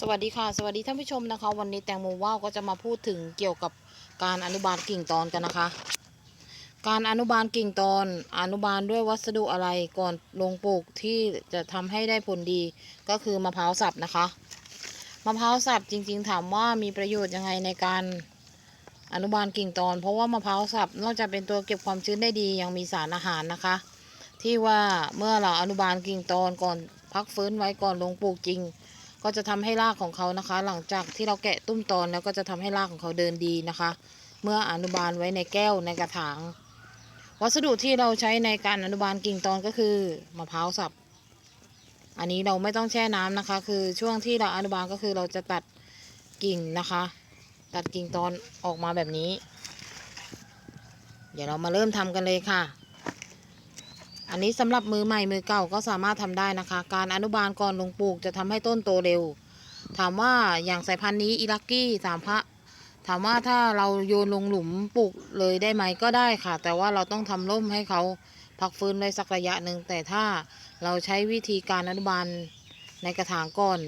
สวัสดีค่ะ สวัสดีท่านผู้ชมนะคะ วันนี้แตงโมว่าวก็จะมาพูดถึงเกี่ยวกับการอนุบาลกิ่งตอนกันนะคะ การอนุบาลกิ่งตอนอนุบาลด้วยวัสดุอะไรก่อนลงปลูกที่จะทำให้ได้ผลดีก็คือมะพร้าวสับนะคะมะพร้าวสับจริงๆ ถามว่ามีประโยชน์ยังไงในการอนุบาลกิ่งตอน เพราะว่ามะพร้าวสับนอกจากเป็นตัวเก็บความชื้นได้ดียังมีสารอาหารนะคะ ที่ว่าเมื่อเราอนุบาลกิ่งตอนก่อนพักฟื้นไว้ก่อนลงปลูกจริง ก็จะทำให้รากของเขานะคะ หลังจากที่เราแกะตุ้มตอนแล้วก็จะทำให้รากของเขาเดินดีนะคะ เมื่ออนุบาลไว้ในแก้วในกระถาง วัสดุที่เราใช้ในการอนุบาลกิ่งตอนก็คือมะพร้าวสับ อันนี้เราไม่ต้องแช่น้ำนะคะ คือช่วงที่เราอนุบาลก็คือเราจะตัดกิ่งนะคะ ตัดกิ่งตอนออกมาแบบนี้ เดี๋ยวเรามาเริ่มทำกันเลยค่ะ อันนี้สำหรับมือใหม่มือเก่าก็สามารถทำได้นะคะ การอนุบาลก่อนลงปลูกจะทำให้ต้นโตเร็ว ถามว่าอย่างสายพันธุ์นี้อิรักกี้สามพระถามว่าถ้าเราโยนลงหลุมปลูกเลยได้ไหมก็ได้ค่ะ แต่ว่าเราต้องทำร่มให้เขาพักฟื้นไว้สักระยะหนึ่งแต่ถ้าเราใช้วิธีการอนุบาลในกระถางก่อน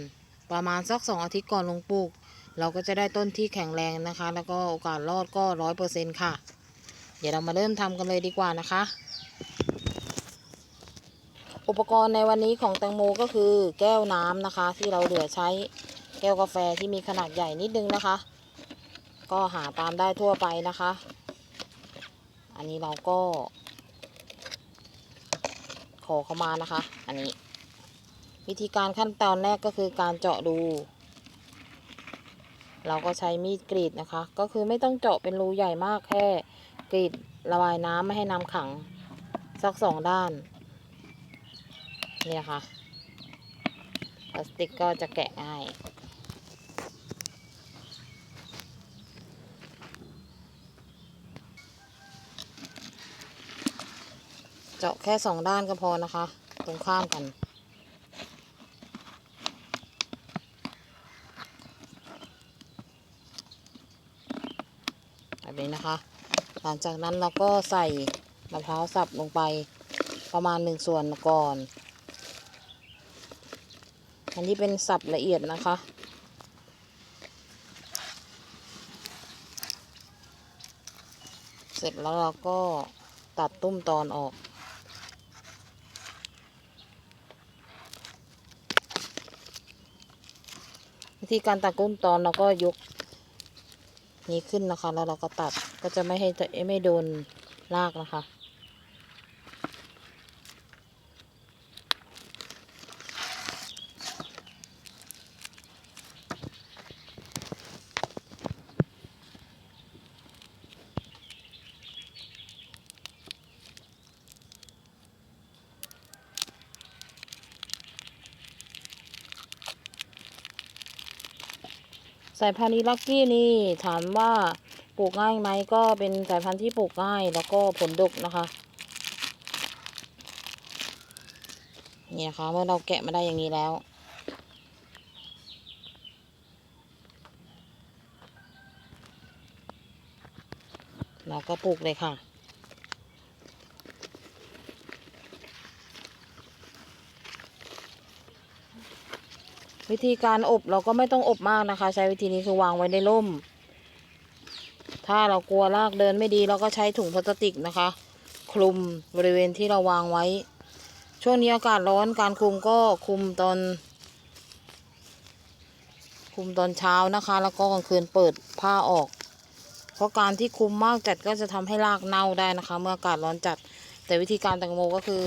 ประมาณสักสองอาทิตย์ก่อนลงปลูก เราก็จะได้ต้นที่แข็งแรงนะคะ แล้วก็โอกาสรอดก็ร้อยเปอร์เซ็นต์ค่ะ เดี๋ยวเรามาเริ่มทำกันเลยดีกว่านะคะ อุปกรณ์ในวันนี้ของแตงโมก็คือแก้วน้ำนะคะ ที่เราเหลือใช้แก้วกาแฟที่มีขนาดใหญ่นิดนึงนะคะ ก็หาตามได้ทั่วไปนะคะ อันนี้เราก็ ขอเข้ามานะคะ อันนี้ วิธีการขั้นตอนแรกก็คือการเจาะดูเราก็ใช้มีดกรีดนะคะ ก็คือไม่ต้องเจาะเป็นรูใหญ่มากแค่กรีดระบายน้ำไม่ให้น้ำขังสักสองด้าน นี่ยค่ะพลาสติกก็จะแกะง่าย เจาะแค่สองด้านก็พอนะคะ ตรงข้ามกันแบบนี้นะคะ หลังจากนั้นเราก็ใส่มะพร้าวสับลงไปประมาณหนึ่งส่วนก่อน อันนี้เป็นสับละเอียดนะคะ เสร็จแล้วเราก็ตัดตุ้มตอนออก วิธีการตัดกุ้มตอนเราก็ยกนี้ขึ้นนะคะ แล้วเราก็ตัดก็จะไม่ให้ไม่โดนรากนะคะ สายพันธุ์อีลักกี้นี่ถามว่าปลูกง่ายไหมก็เป็นสายพันธุ์ที่ปลูกง่ายแล้วก็ผลดกนะคะนี่ยค่ะเมื่อเราแกะมาได้อย่างนี้แล้ว เราก็ปลูกเลยค่ะ วิธีการอบเราก็ไม่ต้องอบมากนะคะ ใช้วิธีนี้คือวางไว้ในร่ม ถ้าเรากลัวรากเดินไม่ดี เราก็ใช้ถุงพลาสติกนะคะ คลุมบริเวณที่เราวางไว้ ช่วงนี้อากาศร้อนการคลุมก็คลุมตอน คลุมตอนเช้านะคะ แล้วก็กลางคืนเปิดผ้าออก เพราะการที่คลุมมากจัดก็จะทำให้รากเน่าได้นะคะ เมื่ออากาศร้อนจัด แต่วิธีการแตงโมก็คือ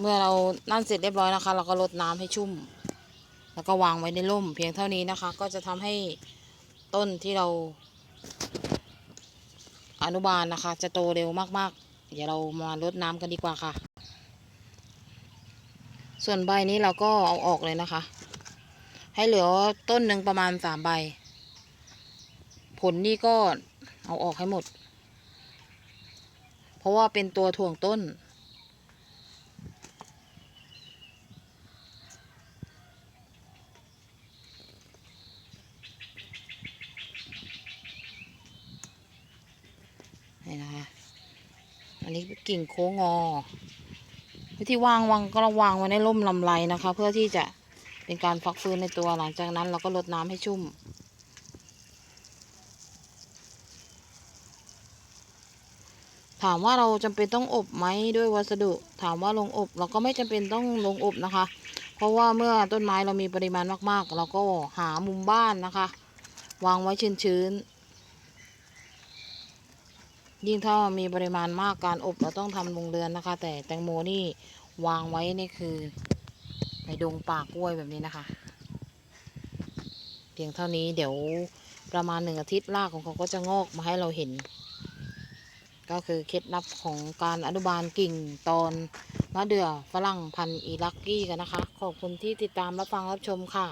เมื่อเรานั่นเสร็จเรียบร้อยนะคะ เราก็ลดน้ำให้ชุ่ม แล้วก็วางไว้ในร่ม เพียงเท่านี้นะคะ ก็จะทำให้ต้นที่เรา อนุบาลนะคะ จะโตเร็วมากๆ เดี๋ยวเรามาลดน้ำกันดีกว่าค่ะ ส่วนใบนี้เราก็เอาออกเลยนะคะ ให้เหลือต้นหนึ่งประมาณสามใบ ผลนี่ก็เอาออกให้หมด เพราะว่าเป็นตัวถ่วงต้น นี่นะคะ อันนี้กิ่งโค้งงอ วิธีวางวางก็วางไว้ในร่มลำไรนะคะ เพื่อที่จะเป็นการฟักฟื้นในตัวหลังจากนั้นเราก็ลดน้ำให้ชุ่ม ถามว่าเราจำเป็นต้องอบไหมด้วยวัสดุ ถามว่าลงอบเราก็ไม่จำเป็นต้องลงอบนะคะ เพราะว่าเมื่อต้นไม้เรามีปริมาณมาก ๆ เราก็หามุมบ้านนะคะ วางไว้ชื้นๆ ยิ่งถ้ามีปริมาณมากการอบเราต้องทำโรงเรือนนะคะ แต่แตงโมนี่วางไว้นี่คือ ในดงป่ากล้วยแบบนี้นะคะ เพียงเท่านี้เดี๋ยวประมาณหนึ่งอาทิตย์รากของเขาก็จะงอกมาให้เราเห็น ก็คือเคล็ดลับของการอนุบาลกิ่งตอนมะเดื่อฝรั่งพันธุ์อีลักกี้กันนะคะ ขอบคุณที่ติดตามรับฟังรับชมค่ะ